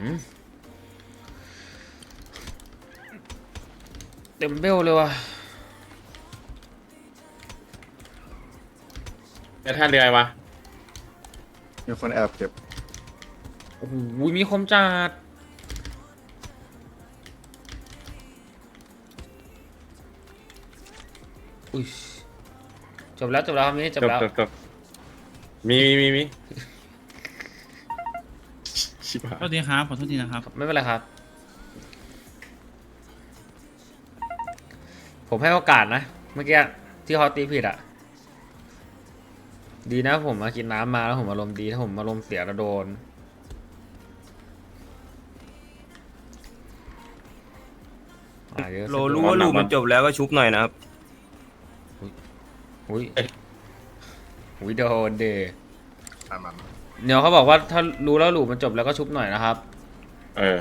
หือเต็มเบลเลยว่ะแล้วท่าเรือไงวะมีคนแอบเก็บโอ้โหมีคมจัดอุ้ยจบแล้วจบแล้วครับนี่จจบบแล้วจบจบมีมีมีมีชิ บหายโทษทีครับ ขอโทษทีนะครับ ไม่เป็นไรครับ ผมให้โอกาสนะ เมื่อกี้ที่เขาตีผิดอะดีนะผมมากินน้ำมาแล้วผมอารมณ์ดีถ้าผมอารมณ์เสียแล้วโดน อะเยอะโลรู้ว่าลูกมันจบแล้วก็ชุบหน่อยนะครับอุ้ยอุ้ยโดนเดตามมัน เดี๋ยวเขาบอกว่าถ้ารู้แล้วหลูมันจบแล้วก็ชุบหน่อยนะครับ เออ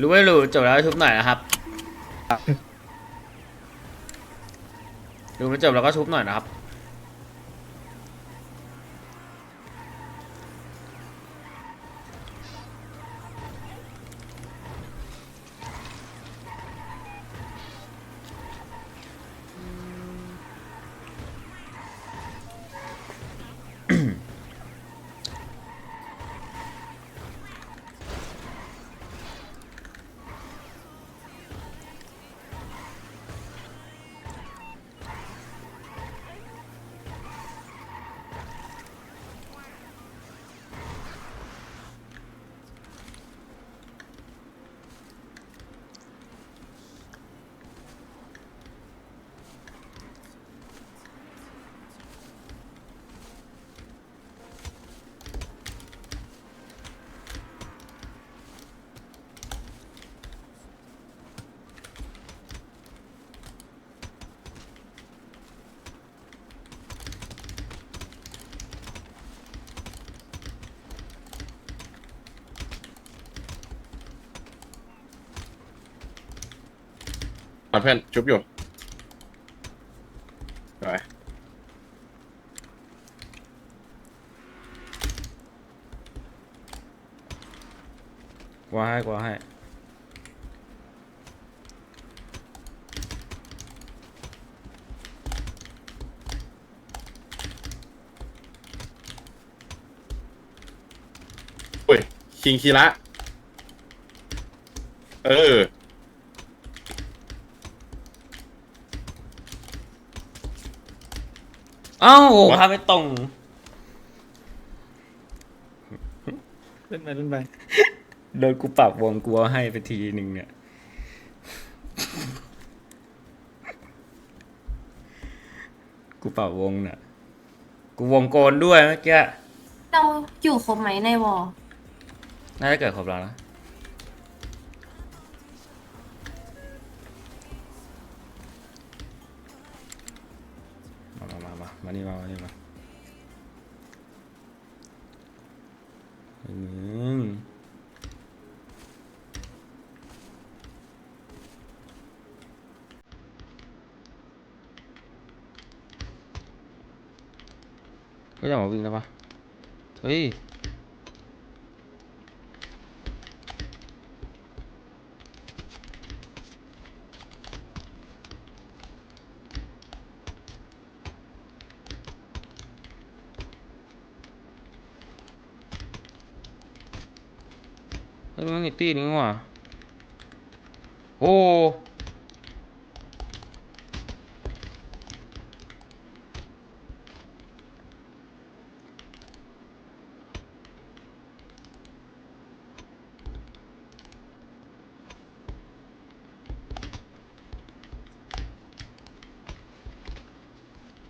รู้ว่าหลูจบแล้วชุบหน่อยนะครับรู้มันจบแล้วก็ชุบหน่อยนะครับ เพื่อนจุ๊บอยู่ไปกลัวให้กลัวให้อุ้ยคิงคีระ เออ เอ้า What? พาไปตรงเล่นไปเล่นไปโดนกูปรับวงกูเอาให้ไปทีหนึ่งเนี่ย กูปรับวงเนี่ยกูวงโกนด้วยเมื่อกี้เราอยู่ครบไหมในวอลน่าจะเกิดครบแล้วนะ มามามามานี่มานี่มาอืมก็อยากมาวิ่งแล้วปะเฮ้ย เฮ้ยมันอีกตีนึงว่ะโอ้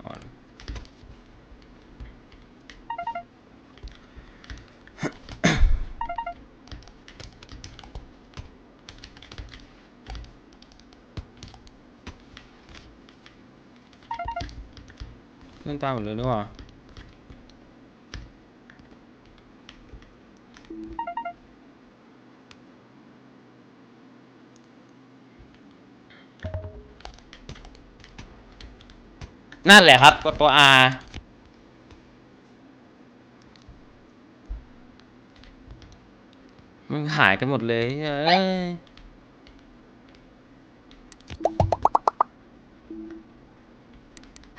อ่อน เล่นตามหมดเลยนี่หว่านั่นแหละครับกดตัว R มมึงหายกันหมดเลยเอ้ย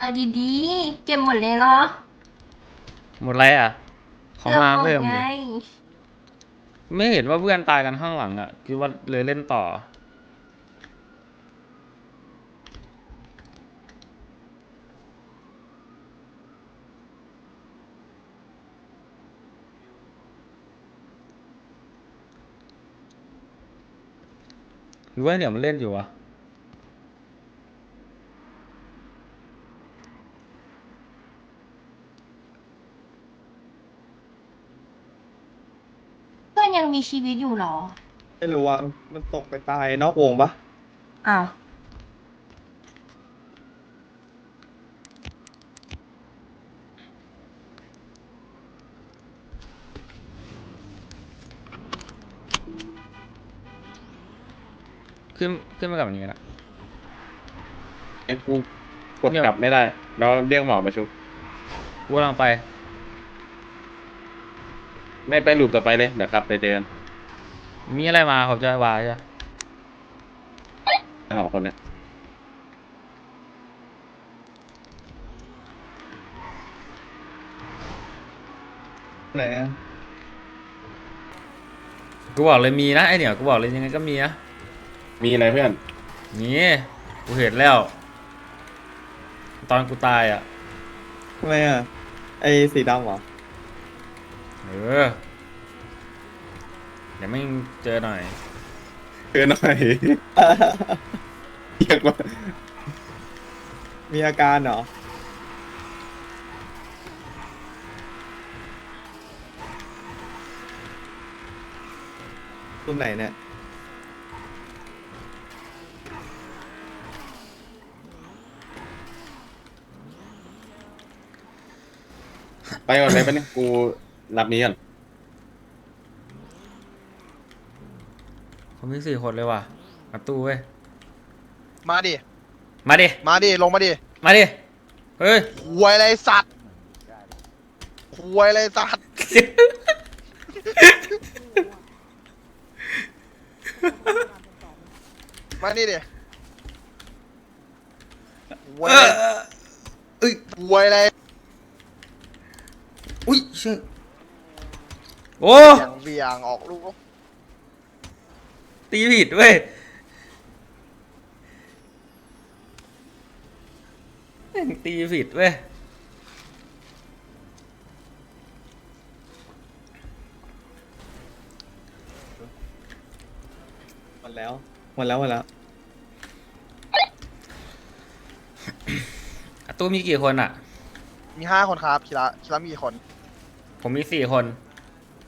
เอาดีๆ เก็บหมดเลยเหรอหมดอะไรอะเขามาเพิ่มไงเลยไม่เห็นว่าเพื่อนตายกันข้างหลังอะคิดว่าเลยเล่นต่อ หรือว่าเดี๋ยวมันเล่นอยู่วะ เพื่อนยัง มีชีวิตอยู่เหรอไม่รู้ว่ามันตกไปตายนอกวงปะอ้าวขึ้นขึ้นมากับอย่างนี้นะ เอ้ยกูกดกลับไม่ได้ แล้วเรียกหมอมาชุบกูกำลังไป ไม่ไปหลุมต่อไปเลยเดี๋ยวกลับไปเจอกันมีอะไรมาผมจะวายจ้ะอ้าวคนเนี้ยไหนอะกูบอกเลยมีนะไอเนี่ยกูบอกเลยยังไงก็มีนะมีอะไรเพื่อนนี่กูเห็นแล้ว ตอนกูตายอะทำไมอะไอสีดำเหรอ เออเดี๋ยวไม่งเจอหน่อย เจอหน่อยเรียกว่ามีอาการเหรอตรงไหนเนี่ย ไปก่อนเลยปะเนี่ยกู รับนี้ก่อนเขามีสี่คนเลยว่ะมาตู้เว้ย มาดิ มาดิ มาดิ ลงมาดิ มาดิ เฮ้ยหวยอะไรสัตว์หวยอะไรสัตว์ มานี่ดิหวยเออะไรอเอ้ยหวยอะไร อุ้ยเชื่อ โอ้อย่างเวียงออกลูกตีผิดเว้ยแม่งตีผิดเว้ยหมดแล้วหมดแล้วหมดแล้วอะตู้มีกี่คนอะ มีห้าคนครับคิระคิระมีกี่คน ผมมีสี่คน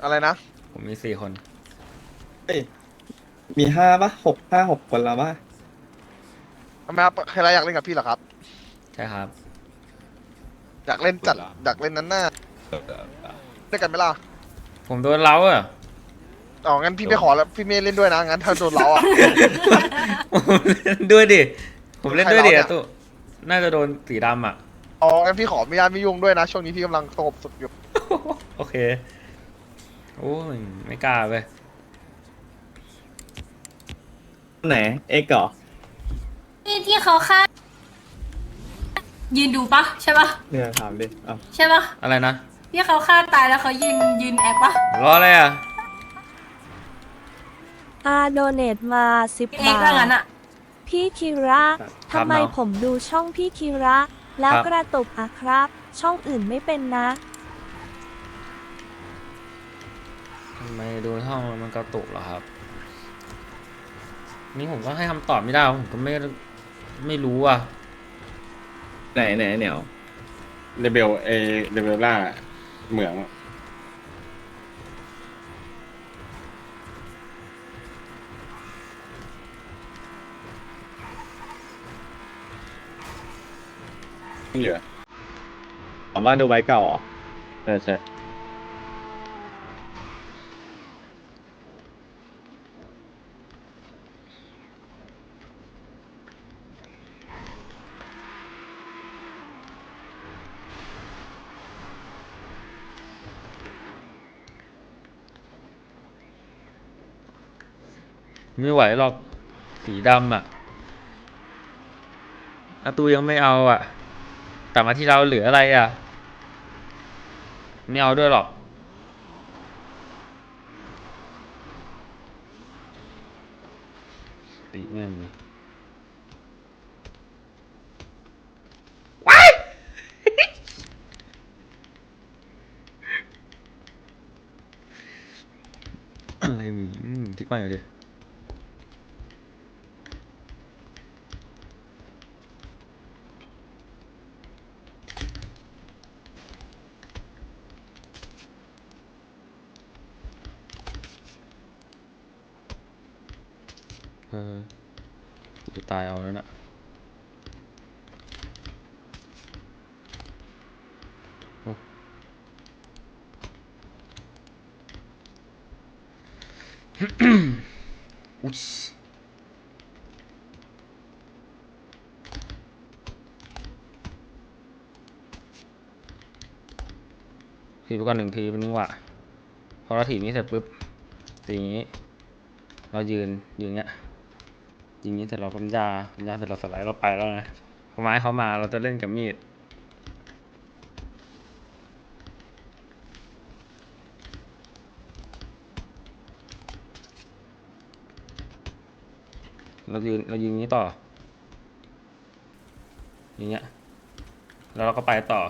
อะไรนะ ผมมีสี่คน เอ้ยมีห้าปะหกห้าหกคนแล้วปะทำไมครับใครอยากเล่นกับพี่เหรอครับ ใช่ครับ อยากเล่นจัด อยากเล่นนั้นน่ะเล่นกันไหมล่ะผมโดนเล้าอะ อ๋องั้นพี่ไม่ขอแล้วพี่ไม่เล่นด้วยนะ งั้นถ้าโดนเราอะ ผมเล่นด้วยดิ ผมเล่นด้วยดิใครเล้าเนี่ยอะตู้น่าจะโดนสีดำอะ อ๋องั้นพี่ขอไม่ญาตไม่ยุ่งด้วยนะ ช่วงนี้พี่กำลังสงบสุขอยู่ โอเค โอ้ยไม่กล้าเว้ยไหน เอ็กเหรอนี่ที่เขาฆ่ายืนดูปะใช่ปะเนี่ยถามดิเอ้าใช่ปะอะไรนะที่เขาฆ่าตายแล้วเขายืนยืนแอคปะรออะไรอะอาโดเนตมาสิบเอ็กบาว่างั้นทอะพี่คิระครับทำไมน้องผมดูช่องพี่คิระ แล้วครับกระตุกอะครับ ช่องอื่นไม่เป็นนะ ทำ ไมดูช่องแล้วมันกระตุกเหรอครับ นี่ผมก็ให้คำตอบไม่ได้ผมก็ไม่ไม่รู้อะไหนไหนเหนียวเลเบลเอเลเบลล่าเหมืองอะไม่เหลือถามว่าดูไว้เก่าเหรอใช่ใช่ ไม่ไหวหรอกสีดำอะอาตูยังไม่เอาอะแต่มาที่เราเหลืออะไรอะ ไม่เอาด้วยหรอกตีแม่งเลยว้ายอะไรมึงอืมทิ้งไปเอาดิเออกูจะ ตายเอาแล้วน่ะอุ๊ยถีบไปก่อนหนึ่งทีเป็นงว่ะพอเราถีบนี้เสร็จปุ๊บตีนี้ เรายืนยืนเงี้ย ยิงนี้เสร็จเราปัญญาปัญญาเสร็จเราสไลด์เราไปแล้วนะพอไม้เขามาเราจะเล่นกับมีดเรายืนเรายืนอย่างนี้ต่อ อย่างเงี้ย แล้วเราก็ไปต่อ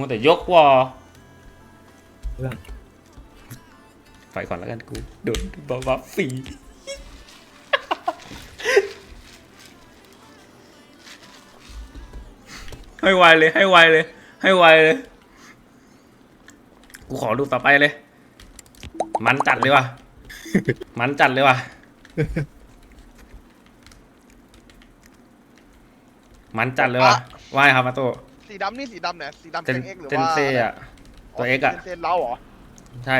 มัวแต่ยกวอไปก่อนแล้วกันกูโดนบัฟบัฟฟรีให้ไวเลยให้ไวเลย ให้ไวเลย กูขอดูต่อไปเลย มันจัดเลยว่ะ มันจัดเลยว่ะ มันจัดเลยว่ะว่ายครับมาโต สีดำนี่สีดำเนี่ยสีดำเจนเอ็กหรือเจนว่าเซอะตัวเอ็กอะเซนเล้าเหรอใช่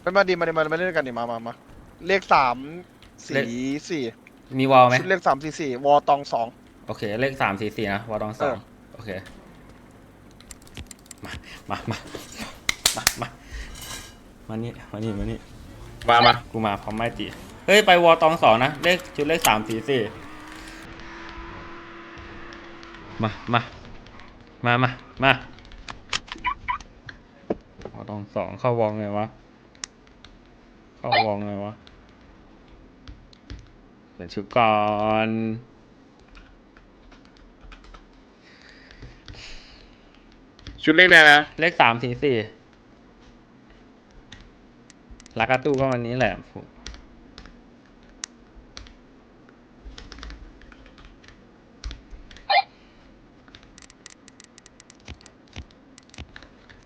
ไปมาดีมาดีมามาเล่นกันดิมามามาเลขสามสี่สี่มีวอลไหมชุดเลขสามสี่สี่วอตองสอง โอเค เลขสามสี่สี่นะวอลตองสองเออโอเค มา มา มา มา มามานี่มานี่มานี่มามากูมาพร้อมไม้ตีเฮ้ย ไปวอลตองสองนะ เลขชุดเลขสามสี่สี่มา มา มามามาวอลตองสองเข้าวองไงวะ เข้าวองไงวะเปลี่ยนชุดก่อน ชุดเล็กได้นะ เลขสามสี่สี่ลากาตู้ก็วันนี้แหละ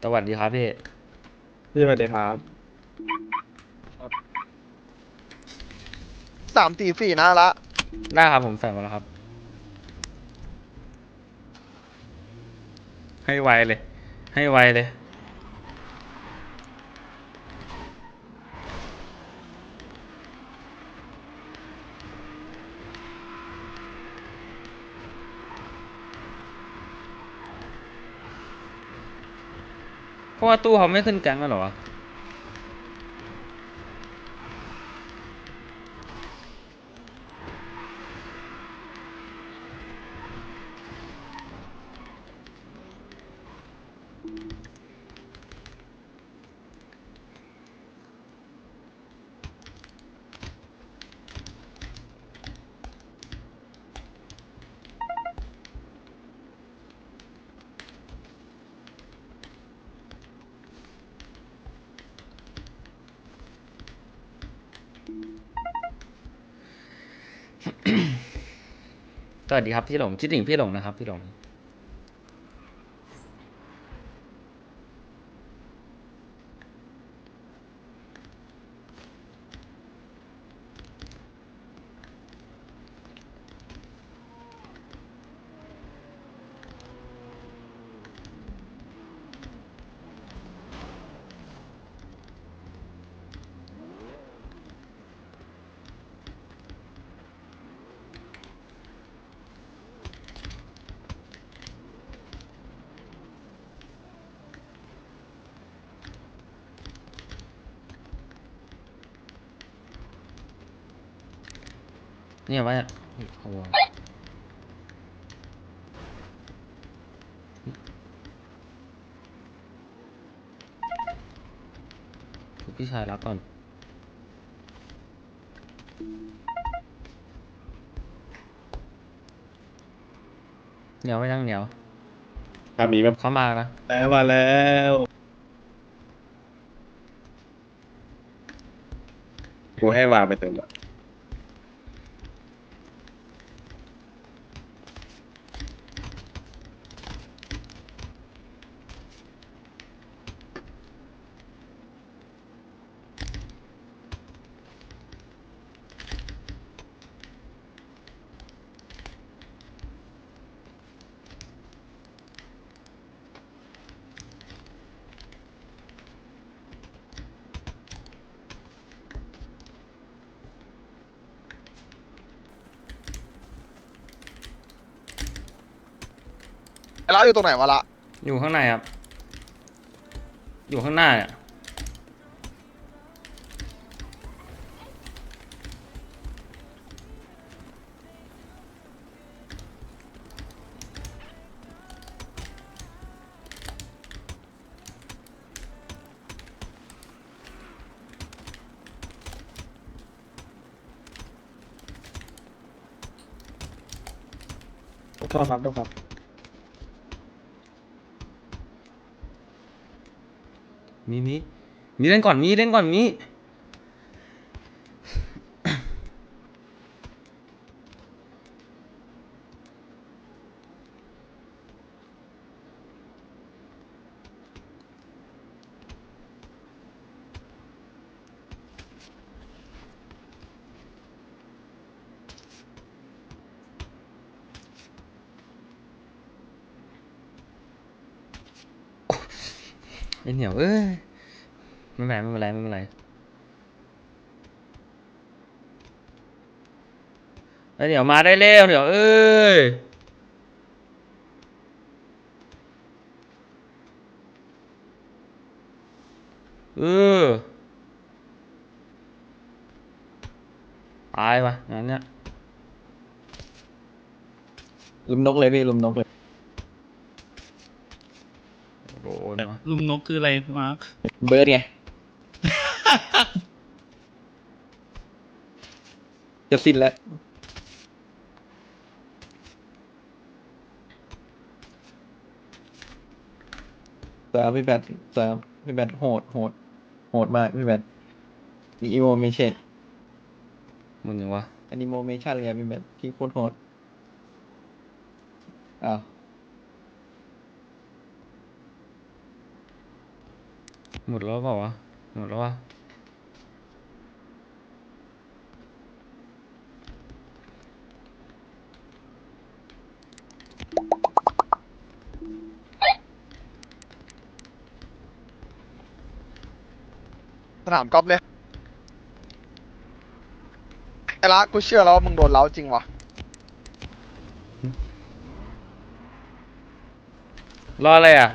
สวัสดีครับพี่ พี่สวัสดีครับสามสี่สี่นะละ ได้ครับผมใส่มาแล้วครับ ให้ไวเลย ให้ไวเลย เพราะ ว่าตู้เขาไม่ขึ้นแก๊งแล้วเหรอ สวัสดีครับพี่หลงคิดถึงพี่หลงนะครับ พี่หลง เนี่ยว่าโอ้โหพี่ชายรักก่อนเหนียวไม่ยังเหนียวถ้ามีแบบเข้ามานะแล้วมาแล้วกูให้วางไปเติมละ ไอ้ร้านอยู่ตรงไหนวะละอยู่ข้างในครับ อยู่ข้างหน้าเนี่ยโทษครับโทษครับ มีมีมีเล่นก่อนมีเล่นก่อนมี ไอเหนียวเอ้ยไม่เป็นไรไม่เป็นไรไม่เป็นไรไอเหนียวมาได้เร็วเหนียวเอ้ยเออตายวะงั้นเนี่ยลุมนกเลยพี่ลุมนกเลย โดนวะ ลุงนกคืออะไรมาร์คเบิร์ดไง จะสิ้นแล้ว สามพี่แบทสามพี่แบทโหดโหดโหดมากพี่แบทมีอีโมเมชั่นมันยังวะอนิโมเมชั่นเลยอะพี่แบทพี่โคตรโหดอ้าว หมดแล้วเปล่าวะ หมดแล้ววะสนามกอล์ฟเลยไอ้ละกูเชื่อแล้วว่ามึงโดนเล้าจริงวะรออะไรอะ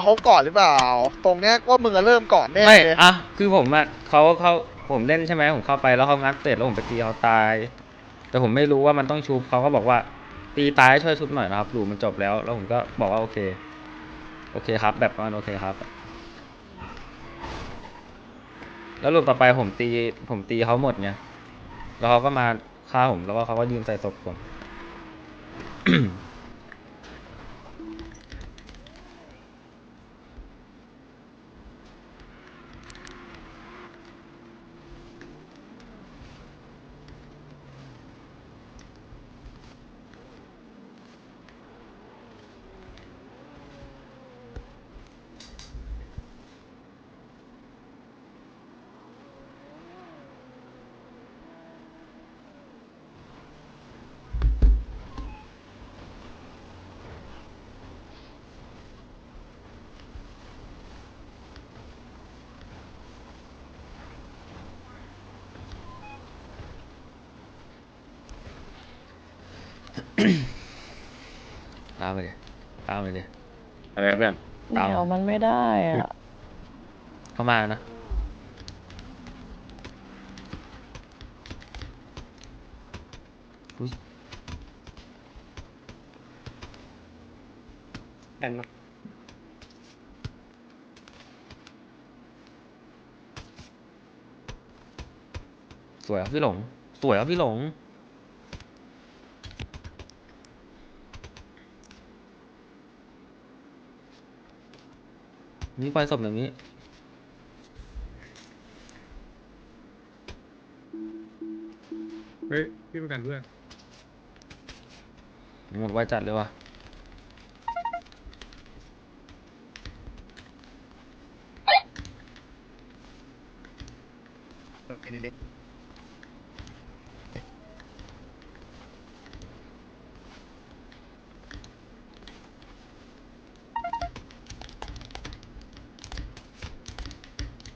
เอาเขาก่อนหรือเปล่า ตรงเนี้ยว่ามึงอะเริ่มก่อนแน่ไม่เลยอะคือผมอะเขาเขาผมเล่นใช่ไหมผมเข้าไปแล้วเขางัดเสร็จแล้วผมไปตีเขาตาย แต่ผมไม่รู้ว่ามันต้องชุบเขาก็บอกว่า ตีตายให้ช่วยชุบหน่อยนะครับรูมันจบแล้ว แล้วผมก็บอกว่าโอเค โอเคครับ แบบประมาณโอเคครับ แล้วรูปต่อไปผมตีผมตีเขาหมดไงแล้วเขาก็มาฆ่าผมแล้วก็เขาก็ยืนใส่ศพผม ตามไปดิตามไปดิอะไรนะเพื่อน เดี๋ยวมันไม่ได้อะ เข้ามานะ แอนนะสวยครับพี่หลง สวยครับพี่หลง นี่ไปศพแบบนี้ เฮ้ย พี่ประกันเพื่อนหมดไวจัดเลยว่ะ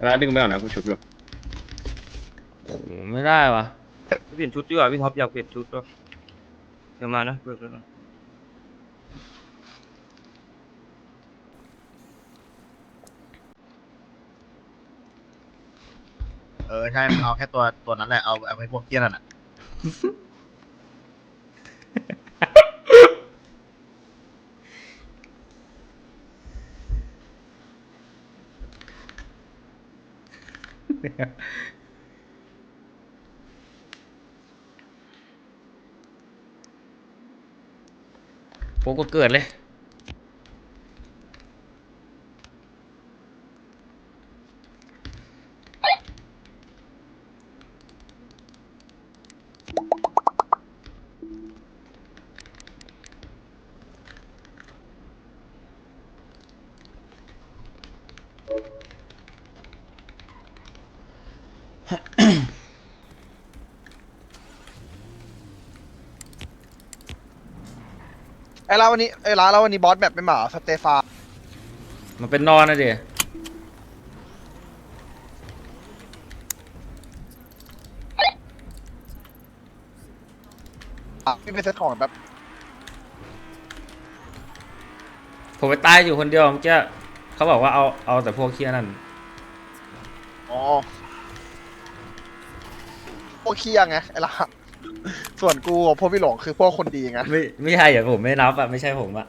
แล้วดึงไปก่อนนะกูชุบอยู่โอ้โหไม่ได้ว่ะเปลี่ยนชุดดีกว่าพี่ท็อปอยากเปลี่ยนชุดด้วยเดี๋ยวมานะเบิกแล้วนะเออใช่มึงเอาแค่ตัวตัวนั้นแหละเอาเอาไปพวกเกี้ยนั่นอะ โฟก็เกิดเลย ไอ้ร้านวันนี้ไอ้ร้านแล้ววันนี้บอสแบบไม่มาเหรอสเตฟานมันเป็นนอนนะเดี๋ยอะพี่ไปเซ็ตของแบบผมไปตายอยู่คนเดียวเมื่อกี้เขาบอกว่าเอาเอาแต่พวกเคี้ยนั่น อ๋อพวกเคียไงไอ้ร้าน ส่วนกูกับพวกพี่หลงคือพวกคนดีไงไม่ไม่ใช่อย่าผมไม่นับอะไม่ใช่ผมอะ